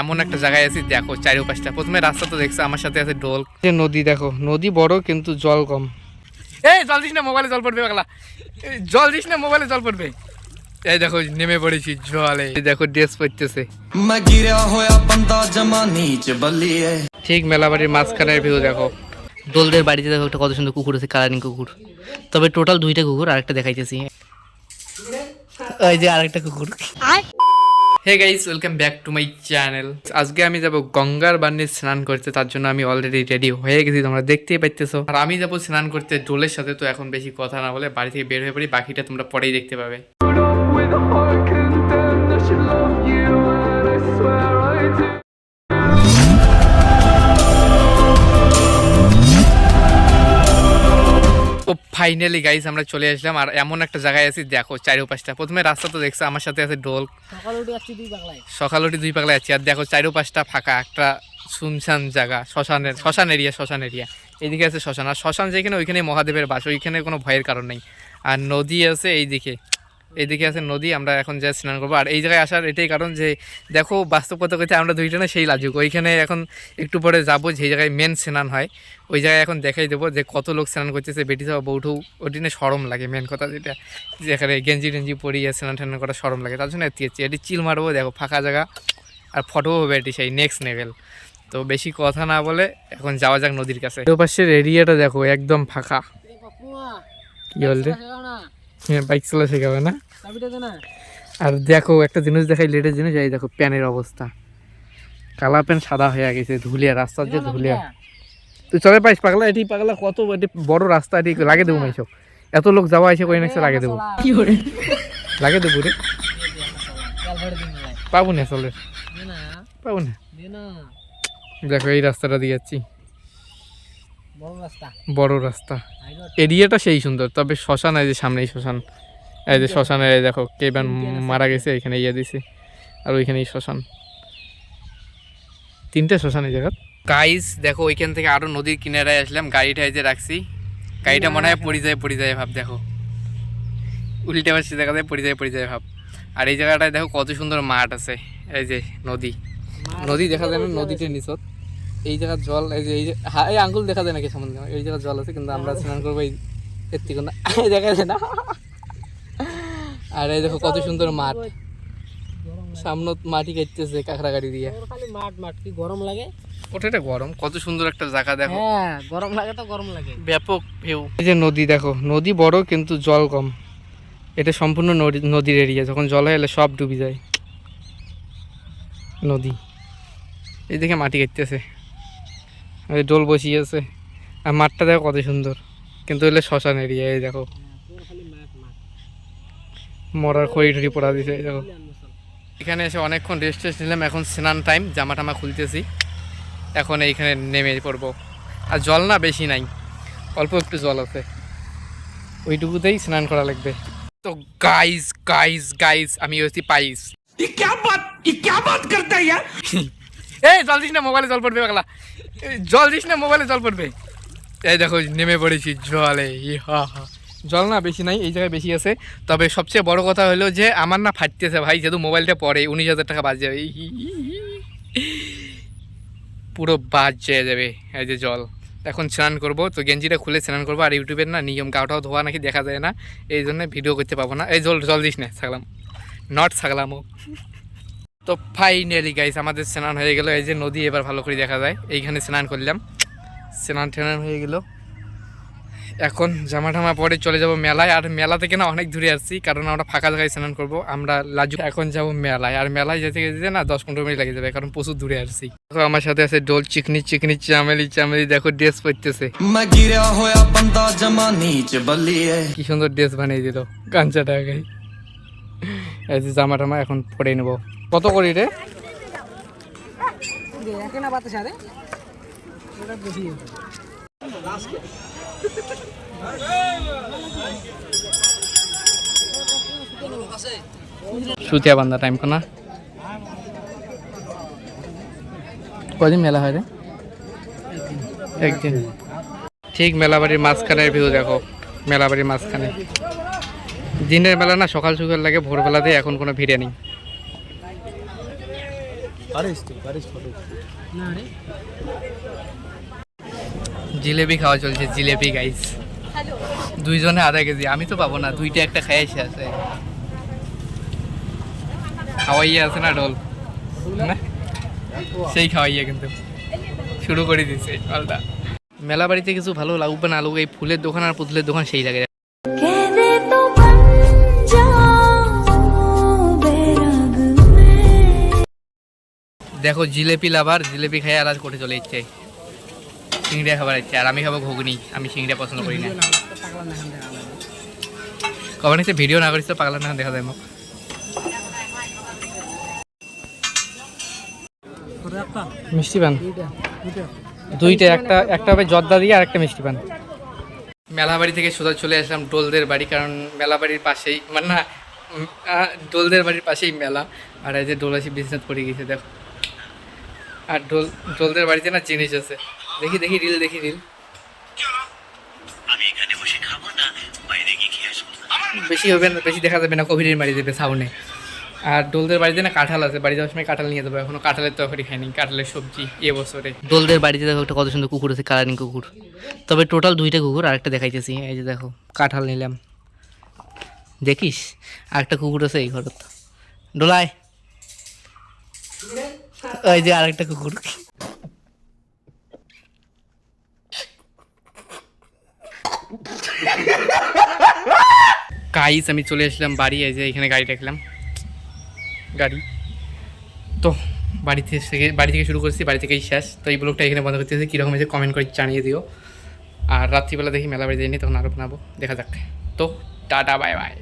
এমন একটা জায়গায় আছি দেখো চারিপাশটা। প্রথমে রাস্তা তো দেখছ আমার সাথে আছে ডোল যে নদী দেখো নদী বড় কিন্তু জল কম। এই জল দিস না মোবাইলে জল পড়বে বাংলা জল দিস না মোবাইলে জল পড়বে। এই দেখো নেমে পড়েছি জলে। দেখো ড্রেস পড়তেছে ঠিক মেলাবাড়ির মাঝখানের ভিউ দেখো। দোলদের বাড়িতে দেখো একটা কত সুন্দর কুকুর আছে কালারিং কুকুর। তবে টোটাল দুইটা কুকুর আরেকটা দেখাইতেছি। ওই যে আরেকটা কুকুর। Hey guys welcome back to my channel আজকে আমি যাব গঙ্গার বান্নে স্নান করতে, তার জন্য আমি অলরেডি রেডি হয়ে গেছি, তোমরা দেখতেই পাইতেছো। আর আমি যাব স্নান করতে ডোলের সাথে, তো এখন বেশি কথা না বলে বাড়ি থেকে বের হয়ে পড়ি, বাকিটা তোমরা পরেই দেখতে পাবে। তো ফাইনালি গাইস আমরা চলে আসলাম। আর এমন একটা জায়গায় আছি দেখো চারিপাশটা। প্রথমে রাস্তা তো দেখছ আমার সাথে আছে ঢোল। সকাল উঠে দুই বাংলায় সকাল উঠে দুই পাগলা আছি। আর দেখো চারিপাশটা ফাঁকা একটা শুনশান জায়গা শ্মশানের শ্মশান এরিয়া শ্মশান এরিয়া। এইদিকে আছে শ্মশান। আর শ্মশান যেখানে ওইখানে মহাদেবের বাস ওইখানে কোনো ভয়ের কারণ নেই। আর নদী আছে এইদিকে। এইদিকে আছে নদী আমরা এখন যা স্নান করব। আর এই জায়গায় আসার এটাই কারণ যে দেখো বাস্তব কথা কইতে আমরা দুইজনে সেই লাজুক। ওইখানে এখন একটু পরে যাব যে জায়গায় মেন স্নান হয় ওই জায়গায় এখন দেখাই দেবো যে কত লোক স্নান করতেছে। বেটি সব বউঠু ওই দিনে সরম লাগে মেন কথা যেটা। যেখানে গেঞ্জি টেঞ্জি পরিয়ে স্নান টান করা সরম লাগে তার জন্য এটি এটি চিল মারবো দেখো ফাঁকা জায়গা। আর ফটো হবে এটি সেই নেক্সট লেভেল তো বেশি কথা না বলে এখন যাওয়া যাক নদীর কাছে। পাশের এরিয়াটা দেখো একদম ফাঁকা। কি বলতে হ্যাঁ বাইক চালা শেখাবে না? আর দেখো একটা জিনিস দেখাই লেটের জিনিস এই দেখো প্যানের অবস্থা। কালা প্যান সাদা হয়ে গেছে ধুলিয়া রাস্তার যে ধুলিয়া। তুই চলে পাইস পাগলা এটি পাগলা কত এটি বড় রাস্তা এটি লাগে দেবো মাইসব এত লোক যাওয়া এসে কই নেক্সট লাগে দেবো লাগে দেবো রে। পাবো না চলে পাবো না। দেখো এই রাস্তাটা দিয়ে যাচ্ছি। বড় রাস্তা। এরিয়াটা সেই সুন্দর তবে শ্মশান এই যে সামনেই শ্মশান। এই যে শ্মশানের এই দেখো কেবান মারা গেছে এখানে ইয়ে দিছে আর ওইখানেই শ্মশান। তিনটে শ্মশান এই জায়গা গাইস দেখো ওইখান থেকে আরও নদীর কিনারায় আসলাম গাড়িটা এই যে রাখছি। গাড়িটা মনে হয় পড়ে যায় পড়ে যায় ভাব দেখো। উল্টে পাশে দেখা যায় পড়ে যায় পড়ে যায় ভাব। আর এই জায়গাটায় দেখো কত সুন্দর মাঠ আছে এই যে নদী। নদী দেখা যায় না নদীতে নিচত। এই জায়গার জল এই যে এই যে হ্যাঁ এই আঙ্গুল দেখা যায় নাকি সামনে এই জায়গার জল আছে কিন্তু আমরা স্নান করব এই এর থেকে দেখা যায় না? আর এই দেখো কত সুন্দর মাঠ। সামনে মাটি কাটতেছে কাঁকড়া গাড়ি দিয়ে মাঠ মাঠ কি গরম লাগে? ওটা গরম কত সুন্দর একটা জায়গা দেখো। হ্যাঁ গরম লাগে তো গরম লাগে। ব্যাপক ভিউ এই যে নদী দেখো নদী বড় কিন্তু জল কম। এটা সম্পূর্ণ নদী নদীর এরিয়া যখন জল হয়ে এলে সব ডুবে যায়। নদী। এই দেখে মাটি কাটতেছে। এই ডোল বসিয়েছে। আর মাঠটা দেখো কত সুন্দর। কিন্তু এলে শ্মশান এরিয়া এই দেখো। মরার খড়ি টড়ি পড়া দিছে এই দেখো। এখানে এসে অনেকক্ষণ রেস্ট টেস্ট নিলাম এখন স্নান টাইম জামা টামা খুলতেছি। এখন এইখানে নেমে পড়ব। আর জল না বেশি নাই অল্প একটু জল আছে। ওইটুকুতেই স্নান করা লাগবে। তো গাইজ গাইজ গাইজ আমি হচ্ছি পাইস। এই জল দিস না মোবাইলে জল পড়বে এই জল দিস না মোবাইলে জল পড়বে। এই দেখো, নেমে পড়েছি জলে, ই হা হা। জল না বেশি নাই, এই জায়গায় বেশি আছে। তবে সবচেয়ে বড় কথা হলো যে, আমার না ফাটতেছে ভাই, যেহেতু মোবাইলটা পড়ে, উনিশ হাজার টাকা বাজ। যাবে। পুরো বাজ যেয়ে যাবে, এই যে জল। এখন স্নান করব, তো গেঞ্জিটা খুলে স্নান করব, আর ইউটিউবের না নিয়ম, গাওটাও ধোয়া নাকি দেখা যায় না, এই জন্য ভিডিও করতে পাবো না। এই জল জল দিস না থাকলাম নট থাকলামও তো ফাইনালি গাইস আমাদের স্নান হয়ে গেল। এই যে নদী এবার ভালো করে দেখা যায়। এইখানে স্নান করলাম। স্নান টেনান হয়ে গেল। এখন জামা ঠামা পরে চলে যাব মেলায়। আর মেলা থেকে না অনেক দূরে আসছি কারণ আমরা ফাঁকা জায়গায় স্নান করব। আমরা লাজু এখন যাব মেলায়। আর মেলায় যেতে যেতে না দশ পনেরো মিনিট লেগে যাবে কারণ প্রচুর দূরে আসছি। দেখো আমার সাথে আছে ডোল চিকনি চিকনি চামেলি চামেলি। দেখো ড্রেস পরতেছে। কি সুন্দর ড্রেস বানিয়ে দিল কাঞ্চাটা গাই এই যে জামা টামা এখন পরে নেব। কত করি রে? সুতিয়া বান্ধা টাইম কোনা কদিন মেলা হয় রে? একদিন। ঠিক মেলাবাড়ির মাঝখানের ভিউ দেখো মেলাবাড়ির মাঝখানে। দিনের বেলা না সকাল সকাল লাগে ভোরবেলাতে এখন কোনো ভিড়ে নেই। জিলেবি খাওয়া চলছে জিলেবি গাইস দুইজনে আধা কেজি আমি তো পাবো না দুইটা একটা খাই এসে আছে। খাওয়াইয়া আছে না ডোল সেই খাওয়াইয়া কিন্তু। শুরু করে দিচ্ছে মালটা মেলা বাড়িতে কিছু ভালো লাগবে না লাগুক এই ফুলের দোকান আর পুতুলের দোকান সেই লাগে। দেখো জিলেপি লাভার, জিলেপি খাই আলাদা করে চলে ইচ্ছে সিংড়িয়া খাবার ইচ্ছে আর আমি খাব ঘুগনি, আমি সিংড়িয়া পছন্দ করি না। কখন হচ্ছে ভিডিও না করিস তো, পাগলা না দেখা যায় মোক। মিষ্টি পান? দুইটা, একটা একটা হবে জর্দা দিয়ে আর একটা মিষ্টি পান। মেলা বাড়ি থেকে সোজা চলে আসলাম ডোলদের বাড়ি, কারণ মেলা বাড়ির পাশেই মানে না ডোলদের বাড়ির পাশেই মেলা। আর এই যে ডোলাসি বিজনেস করে গেছে, দেখো। আর ঢোল ডোলদের বাড়িতে না জিনিস আছে। দেখি দেখি রিল দেখি রিল। বেশি হবে না বেশি দেখা যাবে না কোভিডের বাড়ি দেবে সাউনে আর ডোলদের বাড়িতে না কাঁঠাল আছে বাড়ি যাওয়ার সময় কাঁঠাল নিয়ে যাব এখনও কাঁঠালের তরকারি খাইনি কাঁঠালের সবজি এ বছরে। দোলদের বাড়িতে দেখো একটা কত সুন্দর কুকুর আছে কালারিং কুকুর। তবে টোটাল দুইটা কুকুর আর একটা দেখাইতেছি এই যে দেখো কাঁঠাল নিলাম। দেখিস আর একটা কুকুর আছে এই ঘরত ডোলায়। ওই যে আরেকটা কুকুর। গাইস আমি চলে আসলাম বাড়ি, এই যে এখানে গাড়ি রাখলাম গাড়ি। তো, বাড়ি থেকে বাড়ি থেকে শুরু করছি, বাড়ি থেকেই শেষ। তো এই ব্লগটা এখানে বন্ধ করতেছি, কীরকম হয়েছে কমেন্ট করে জানিয়ে দিও। আর রাত্রিবেলা দেখি, মেলা বাড়ি যাইনি, তখন আরও বানাবো। দেখা যাক। তো, টাটা বাই বাই